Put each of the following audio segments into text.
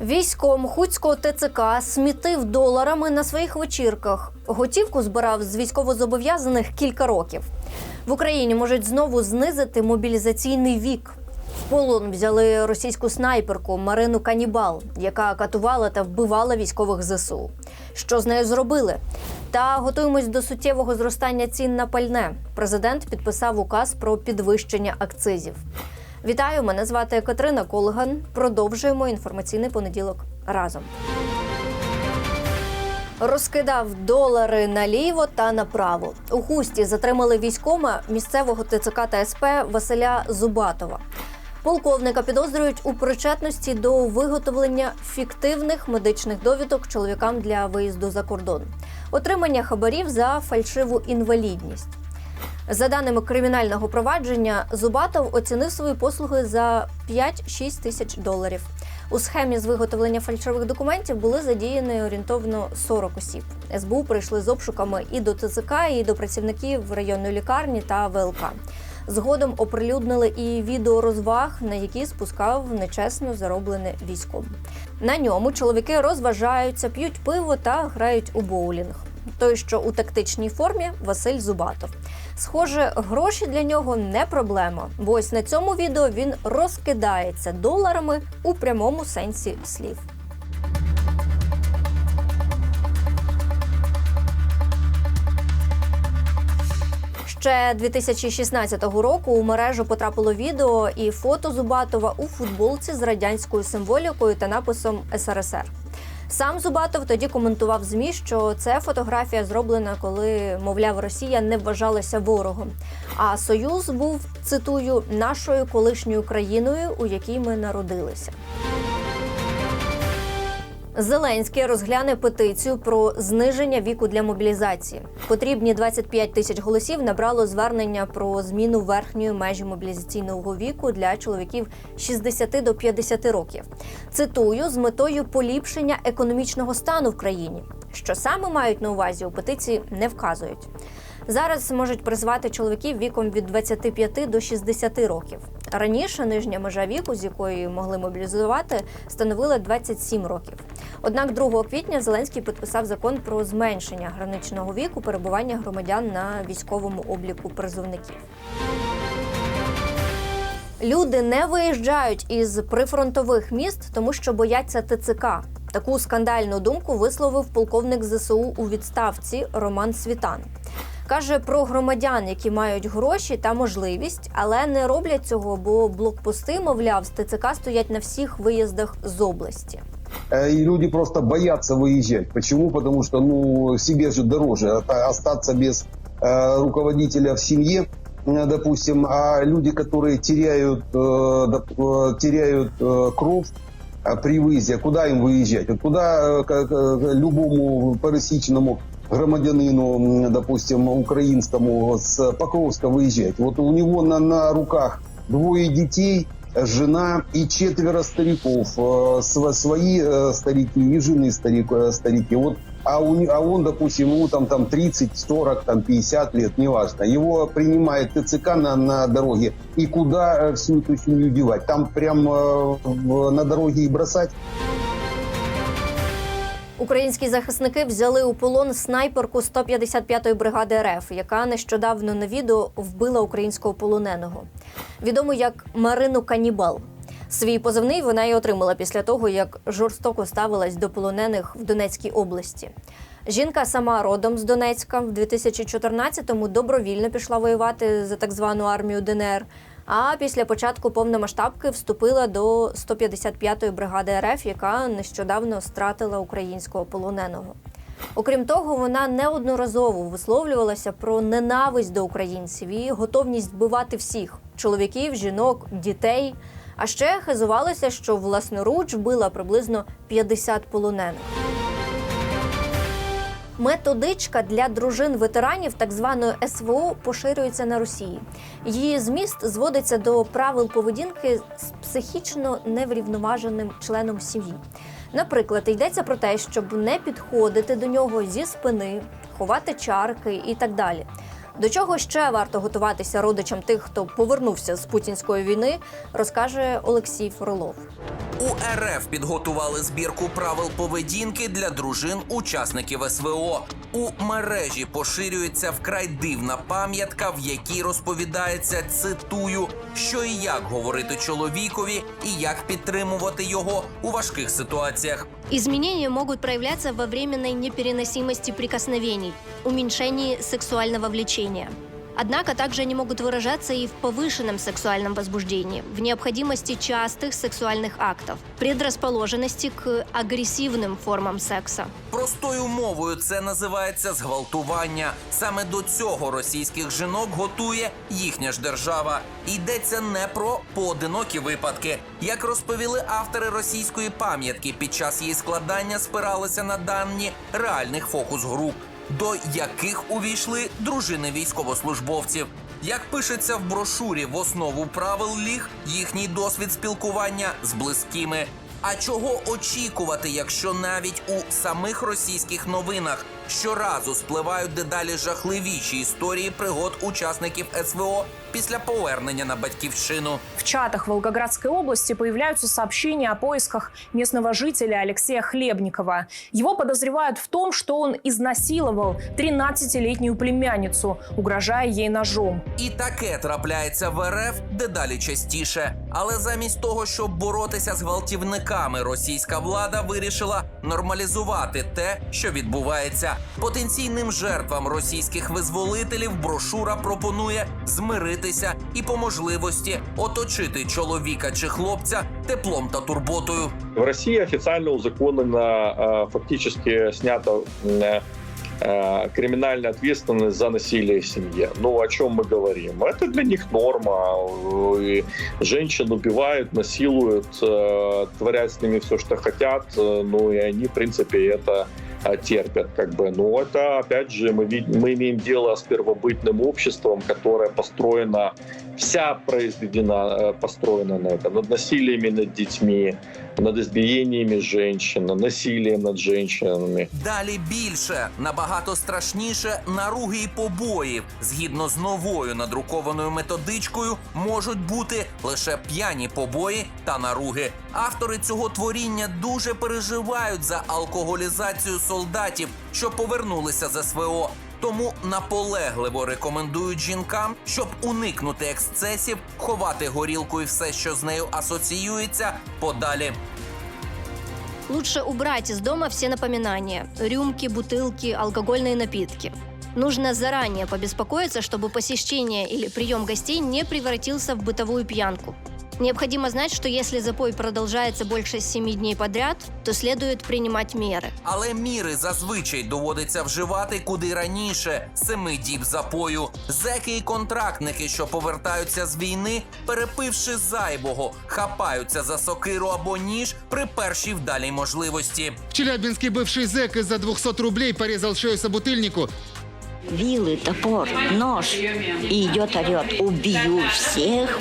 Військом хуцького ТЦК смітив доларами на своїх вечірках. Готівку збирав з військовозобов'язаних кілька років. В Україні можуть знову знизити мобілізаційний вік. В полон взяли російську снайперку Марину Канібал, яка катувала та вбивала військових ЗСУ. Що з нею зробили? Та готуємось до суттєвого зростання цін на пальне. Президент підписав указ про підвищення акцизів. Вітаю, мене звати Катерина Колган. Продовжуємо інформаційний понеділок разом. Розкидав долари наліво та направо. У хусті затримали військома місцевого ТЦК та СП Василя Зубатова. Полковника підозрюють у причетності до виготовлення фіктивних медичних довідок чоловікам для виїзду за кордон, отримання хабарів за фальшиву інвалідність. За даними кримінального провадження, Зубатов оцінив свої послуги за 5-6 тисяч доларів. У схемі з виготовлення фальшивих документів були задіяні орієнтовно 40 осіб. СБУ прийшли з обшуками і до ТЦК, і до працівників районної лікарні та ВЛК. Згодом оприлюднили і відео розваг, на які спускав нечесно зароблене військом. На ньому чоловіки розважаються, п'ють пиво та грають у боулінг. Той, що у тактичній формі, Василь Зубатов. Схоже, гроші для нього не проблема, бо ось на цьому відео він розкидається доларами у прямому сенсі слів. Ще 2016 року у мережу потрапило відео і фото Зубатова у футболці з радянською символікою та написом СРСР. Сам Зубатов тоді коментував змі, що це фотографія зроблена, коли, мовляв, Росія не вважалася ворогом. А Союз був цитую нашою колишньою країною, у якій ми народилися. Зеленський розгляне петицію про зниження віку для мобілізації. Потрібні 25 тисяч голосів набрало звернення про зміну верхньої межі мобілізаційного віку для чоловіків 60 до 50 років. Цитую з метою поліпшення економічного стану в країні. Що саме мають на увазі у петиції, не вказують. Зараз можуть призвати чоловіків віком від 25 до 60 років. Раніше нижня межа віку, з якої могли мобілізувати, становила 27 років. Однак 2 квітня Зеленський підписав закон про зменшення граничного віку перебування громадян на військовому обліку призовників. Люди не виїжджають із прифронтових міст, тому що бояться ТЦК. Таку скандальну думку висловив полковник ЗСУ у відставці Роман Світан. Каже про громадян, які мають гроші та можливість, але не роблять цього, бо блокпости, мовляв, з ТЦК стоять на всіх виїздах з області. Э, И люди просто боятся выезжать. Почему? Потому что, ну, себе же дороже остаться без э, руководителя в семье, э, допустим, а люди, которые теряют, теряют кровь при выезде, куда им выезжать? Куда э, к- к- любому пересечному громадянину, допустим, украинскому с Покровска выезжать? Вот у него на, на руках двое детей, жена и четверо стариков. Э, св- Свои э, старики и жены старик, э, старики. Вот, а, у, не- а он, допустим, ему там, там 30, 40, там 50 лет, неважно. Его принимает ТЦК на, на дороге. И куда э, всю эту семью девать? Там прям э, в- на дороге и бросать? Українські захисники взяли у полон снайперку 155-ї бригади РФ, яка нещодавно на відео вбила українського полоненого. Відому як Марину Канібал. Свій позивний вона й отримала після того, як жорстоко ставилась до полонених в Донецькій області. Жінка сама родом з Донецька в 2014-му добровільно пішла воювати за так звану армію ДНР. А після початку повномасштабки вступила до 155-ї бригади РФ, яка нещодавно стратила українського полоненого. Окрім того, вона неодноразово висловлювалася про ненависть до українців і готовність вбивати всіх чоловіків, жінок, дітей. А ще хизувалася, що власноруч вбила приблизно 50 полонених. Методичка для дружин ветеранів так званої СВО поширюється на Росії. Її зміст зводиться до правил поведінки з психічно неврівноваженим членом сім'ї. Наприклад, йдеться про те, щоб не підходити до нього зі спини, ховати чарки і так далі. До чого ще варто готуватися родичам тих, хто повернувся з путінської війни, розкаже Олексій Фролов. У РФ підготували збірку правил поведінки для дружин учасників СВО. У мережі поширюється вкрай дивна пам'ятка, в якій розповідається цитую, що і як говорити чоловікові, і як підтримувати його у важких ситуаціях. Изменения могут проявляться во временной непереносимости прикосновений, уменьшении сексуального влечения Однако также они могут выражаться и в повышенном сексуальном возбуждении, в необходимости частых сексуальных актов, предрасположенности к агрессивным формам секса. Простою мовою це називається зґвалтування. Саме до цього російських жінок готує їхня ж держава. Йдеться не про поодинокі випадки. Як розповіли автори російської пам'ятки, під час її складання спиралися на дані реальних фокус-груп, до яких увійшли дружини військовослужбовців. Як пишеться в брошурі, в основу правил ліг їхній досвід спілкування з близькими. А чого очікувати, якщо навіть у самих російських новинах щоразу спливають дедалі жахливіші історії пригод учасників СВО після повернення на батьківщину? В чатах Волгоградской области появляются сообщения о поисках местного жителя Алексея Хлебникова. Его подозревают в том, что он изнасиловал 13-летнюю племянницу, угрожая ей ножом. І таке трапляється в РФ дедалі частіше. Але замість того, щоб боротися з гвалтівниками, російська влада вирішила нормалізувати те, що відбувається. Потенційним жертвам російських визволителів брошура пропонує змиритися і по можливості оточити чоловіка чи хлопця теплом та турботою. В России официально узаконено, э, фактически снята э, э, криминальная ответственность за насилие в семье. Ну, о чем мы говорим? Это для них норма. И женщин убивают, насилуют, э, творят с ними все, что хотят. э, Ну, и они, в принципе, это э, терпят, как бы. Но это, опять же, мы, вид- мы имеем дело с первобытным обществом, которое построено, вся произведена, э, построена на этом, над насилиями над детьми, над женщин, над насилием над женщинами. Далі більше, набагато страшніше наруги і побоїв. Згідно з новою надрукованою методичкою, можуть бути лише п'яні побої та наруги. Автори цього творіння дуже переживають за алкоголізацію солдатів, що повернулися з СВО. Тому наполегливо рекомендують жінкам, щоб уникнути ексцесів, ховати горілку і все, що з нею асоціюється, подалі. Лучше убрать из дома все напоминания – рюмки, бутылки, алкогольные напитки. Нужно заранее побеспокоиться, чтобы посещение или прием гостей не превратился в бытовую пьянку. Необходимо знать, что если запой продолжается больше семи дней подряд, то следует принимать меры. Але міри зазвичай доводиться вживати куди раніше семи діб запою. Зеки і контрактники, що повертаються з війни, перепивши зайвого, хапаються за сокиру або ніж при першій вдалій можливості. Челябинский бывший зэк из-за 200 рублей порезал шею собутыльнику. вилы, топор, нож. И идет орет, убью всех,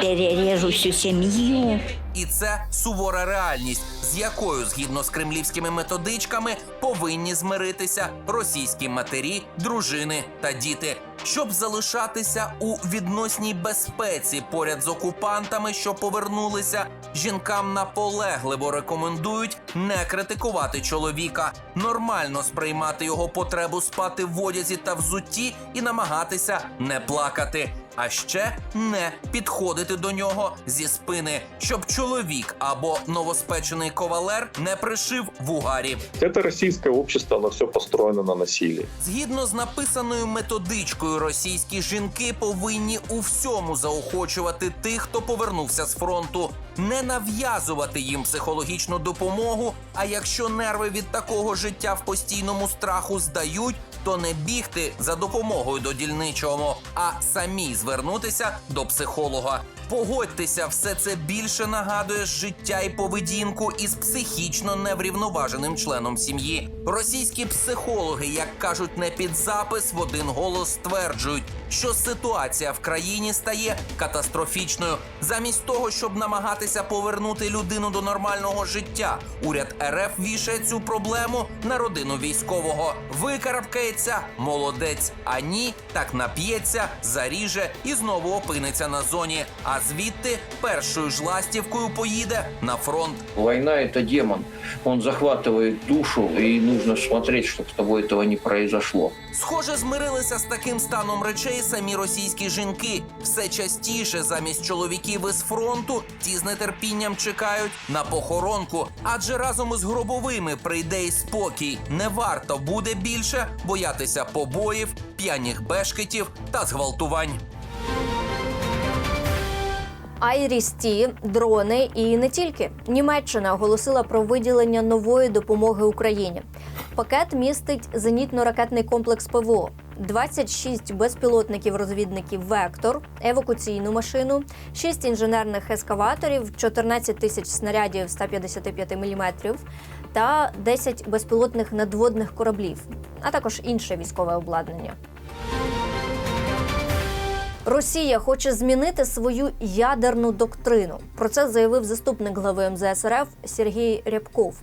перережу всю семью. І це сувора реальність, з якою, згідно з кремлівськими методичками, повинні змиритися російські матері, дружини та діти, щоб залишатися у відносній безпеці поряд з окупантами, що повернулися. Жінкам наполегливо рекомендують не критикувати чоловіка, нормально сприймати його потребу спати в одязі та взутті і намагатися не плакати. А ще не підходити до нього зі спини, щоб чоловік або новоспечений ковалер не пришив в угарі. Это российское общество, оно все построено на насилии. Згідно з написаною методичкою, російські жінки повинні у всьому заохочувати тих, хто повернувся з фронту, не нав'язувати їм психологічну допомогу. А якщо нерви від такого життя в постійному страху здають, то не бігти за допомогою до дільничого, а самі звернутися до психолога. Погодьтеся, все це більше нагадує життя і поведінку із психічно неврівноваженим членом сім'ї. Російські психологи, як кажуть, не під запис, в один голос стверджують, що ситуація в країні стає катастрофічною. Замість того, щоб намагатися повернути людину до нормального життя, уряд РФ вішає цю проблему на родину військового. Викарабкається, молодець, а ні, так нап'ється, заріже і знову опиниться на зоні. А звідти першою ж ластівкою поїде на фронт. Война – это демон. Он захватывает душу, и нужно смотреть, чтобы с тобой этого не произошло. Схоже, змирилися з таким станом речей самі російські жінки. Все частіше замість чоловіків із фронту ті з нетерпінням чекають на похоронку, адже разом із гробовими прийде й спокій. Не варто буде більше боятися побоїв, п'яних бешкетів та зґвалтувань. Айрісті, дрони і не тільки. Німеччина оголосила про виділення нової допомоги Україні. Пакет містить зенітно-ракетний комплекс ПВО, 26 безпілотників-розвідників Вектор, евакуаційну машину, 6 інженерних ескаваторів, 14 тисяч снарядів 155 мм та 10 безпілотних надводних кораблів, а також інше військове обладнання. Росія хоче змінити свою ядерну доктрину. Про це заявив заступник глави МЗС РФ Сергій Рябков.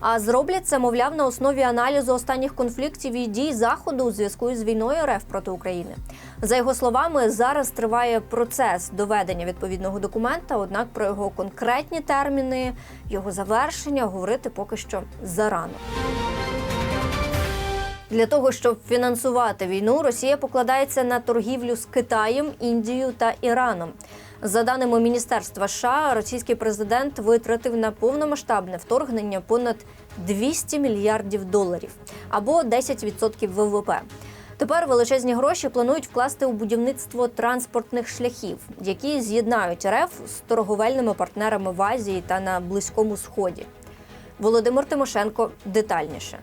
А зроблять це, мовляв, на основі аналізу останніх конфліктів і дій заходу у зв'язку із війною РФ проти України. За його словами, зараз триває процес доведення відповідного документа однак про його конкретні терміни, його завершення говорити поки що зарано. Для того щоб фінансувати війну, Росія покладається на торгівлю з Китаєм, Індією та Іраном. За даними Міністерства США, російський президент витратив на повномасштабне вторгнення понад 200 мільярдів доларів або 10% ВВП. Тепер величезні гроші планують вкласти у будівництво транспортних шляхів, які з'єднають РФ з торговельними партнерами в Азії та на Близькому Сході. Володимир Тимошенко детальніше.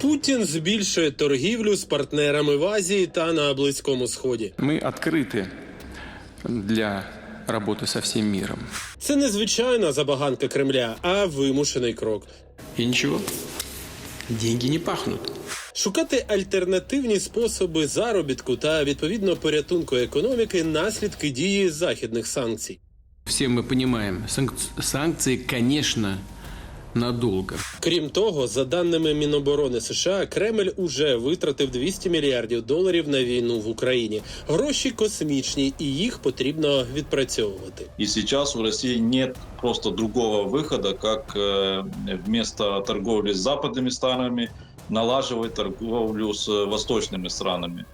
Путін збільшує торгівлю з партнерами в Азії та на Близькому Сході. Мы открыты для работы со всем миром. Це не звичайна забаганка Кремля, а вимушений крок. И ничего, деньги не пахнут. Шукати альтернативні способи заробітку та відповідно порятунку економіки наслідки дії західних санкцій. Все мы понимаем, санк- санкции, конечно, надолго. Крім того, за даними Міноборони США, Кремль уже витратив 200 мільярдів доларів на війну в Україні. Гроші космічні, і їх потрібно відпрацьовувати. И сейчас у России нет просто другого выхода, как э, вместо торговли с западными странами налаживать торговлю с восточными странами.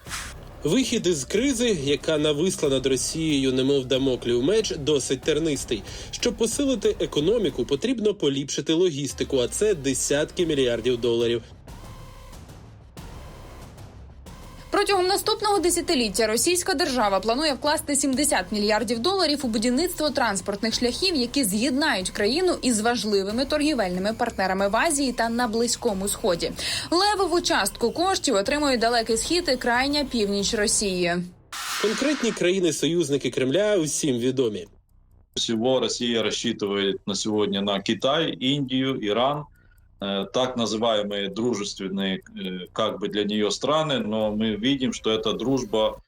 Вихід із кризи, яка нависла над Росією, немов дамоклів меч, досить тернистий. Щоб посилити економіку, потрібно поліпшити логістику, а це десятки мільярдів доларів. Протягом наступного десятиліття російська держава планує вкласти 70 мільярдів доларів у будівництво транспортних шляхів, які з'єднають країну із важливими торгівельними партнерами в Азії та на Близькому Сході. Левову частку коштів отримують далекий схід і крайня північ Росії. Конкретні країни-союзники Кремля усім відомі. Всего Россия рассчитывает на сегодня на Китай, Индию, Иран, э, так называемые дружественные э, как бы для нее страны, но мы видим, что эта дружба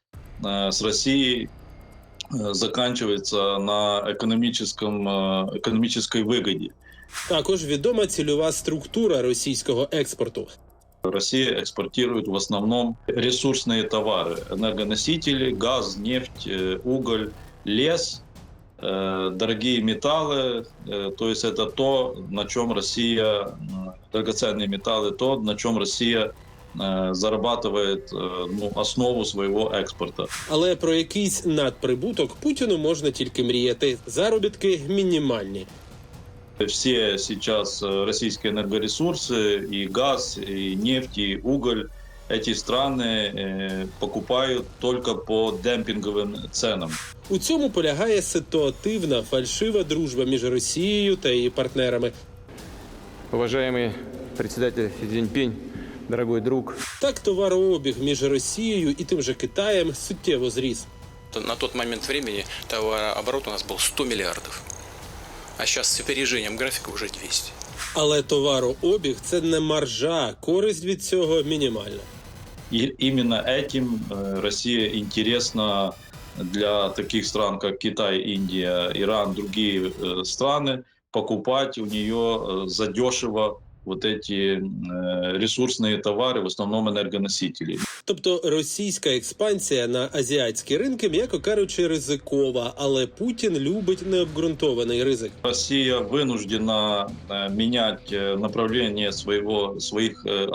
э, с Россией э, заканчивается на экономическом, э, экономической выгоде. Також відома цільова структура російського експорту. Россия экспортирует в основном ресурсные товары, энергоносители, газ, нефть, э, уголь, лес, э, дорогие металлы. Э, То есть это то, на чем Россия, м, драгоценные металлы, то, на чем Россия э, зарабатывает э, ну, основу своего экспорта. Але про якийсь надприбуток Путіну можна тільки мріяти. Заробітки мінімальні. Все сейчас э, российские энергоресурсы, и газ, и нефть, и уголь, эти страны э, покупают только по демпинговым ценам. У цьому полягає ситуативна фальшива дружба між Росією та її партнерами. Уважаемый председатель Си Цзиньпинь, дорогой друг, Так товарообіг між Росією і тим же Китаєм суттєво зріс. То На тот момент времени товарооборот у нас был 100 миллиардов. А сейчас с опережением графика уже 200. Але товарообіг це не маржа, користь від цього мінімальна. И именно этим э, Россия интересна для таких стран, как Китай, Индия, Иран, другие э, страны, покупать у нее э, задешево вот эти э, ресурсные товары, в основном энергоносители. Тобто російська експансія на азіатські ринки, м'яко кажучи, ризикова, але Путін любить необґрунтований ризик. Россия вынуждена э, менять э, направление своего, своих э,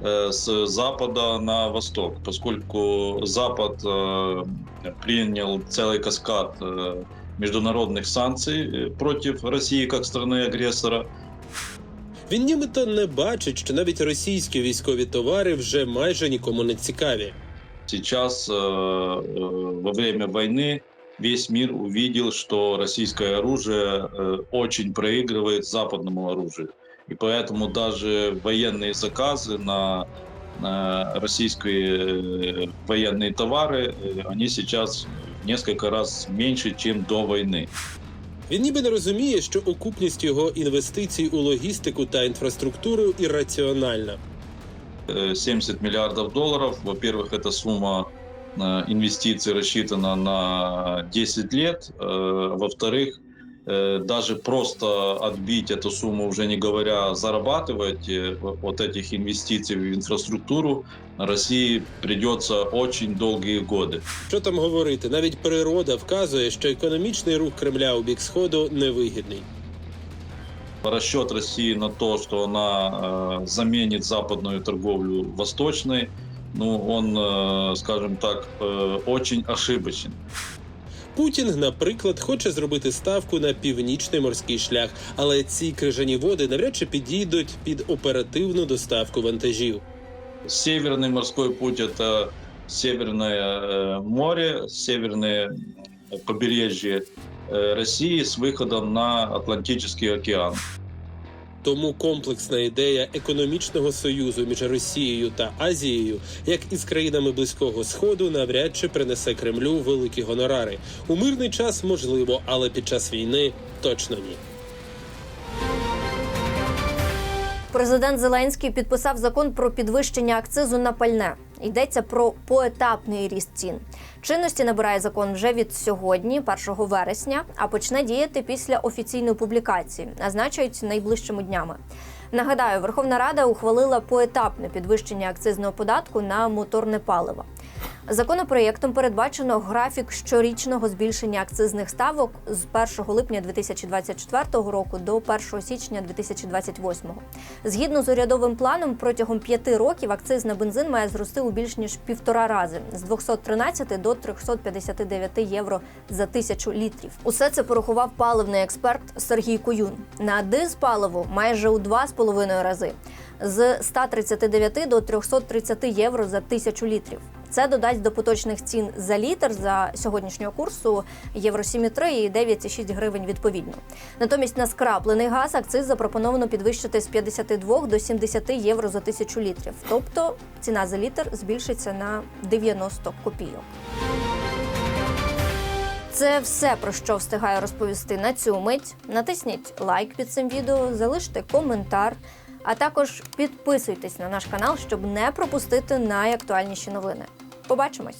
основных торговых потоков э, с запада на восток, поскольку Запад э, принял целый каскад э, международных санкций э, против России как страны-агрессора. Він нібито не бачить, що навіть російські військові товари вже майже нікому не цікаві. Сейчас, э, э, во время войны, весь мир увидел, что российское оружие э, очень проигрывает западному оружию. И поэтому даже военные заказы на, на российские э, военные товары, э, они сейчас в несколько раз меньше, чем до войны. Він ніби не розуміє, що окупність його інвестицій у логістику та інфраструктуру ірраціональна. Э, 70 миллиардов долларов. Во-первых, эта сумма э, инвестиций рассчитана на 10 лет. Э, Во-вторых, э, даже просто отбить эту сумму, уже не говоря зарабатывать э, вот этих инвестиций в инфраструктуру, России придется очень долгие годы. Що там говорити? Навіть природа вказує, що економічний рух Кремля у бік сходу невигідний. Расчет России на то, что она э, заменит западную торговлю восточной, ну, он, э, скажем так, э, очень ошибочен. Путін, наприклад, хоче зробити ставку на північний морський шлях, але ці крижані води навряд чи підійдуть під оперативну доставку вантажів. Северный морской путь – это Северное э, море, северное побережье э, России с выходом на Атлантический океан. Тому комплексна ідея економічного союзу між Росією та Азією, як і з країнами близького сходу, навряд чи принесе Кремлю великі гонорари. У мирний час можливо, але під час війни точно ні. Президент Зеленський підписав закон про підвищення акцизу на пальне. Йдеться про поетапний ріст цін. Чинності набирає закон вже від сьогодні, 1 вересня, а почне діяти після офіційної публікації, а значить найближчими днями. Нагадаю, Верховна Рада ухвалила поетапне підвищення акцизного податку на моторне паливо. Законопроєктом передбачено графік щорічного збільшення акцизних ставок з 1 липня 2024 року до 1 січня 2028. Згідно з урядовим планом, протягом п'яти років акциз на бензин має зрости у більш ніж півтора рази з 213 до 359 євро за тисячу літрів. Усе це порахував паливний експерт Сергій Коюн. На дизпаливо майже у два з половиною рази з 139 до 330 євро за тисячу літрів. Це додасть до поточних цін за літр за сьогоднішнього курсу євро 7,3 і 9,6 гривень відповідно. Натомість на скраплений газ акциз запропоновано підвищити з 52 до 70 євро за тисячу літрів. Тобто ціна за літр збільшиться на 90 копійок. Це все про що встигаю розповісти на цю мить. Натисніть лайк під цим відео, залиште коментар, а також підписуйтесь на наш канал, щоб не пропустити найактуальніші новини. Побачимось!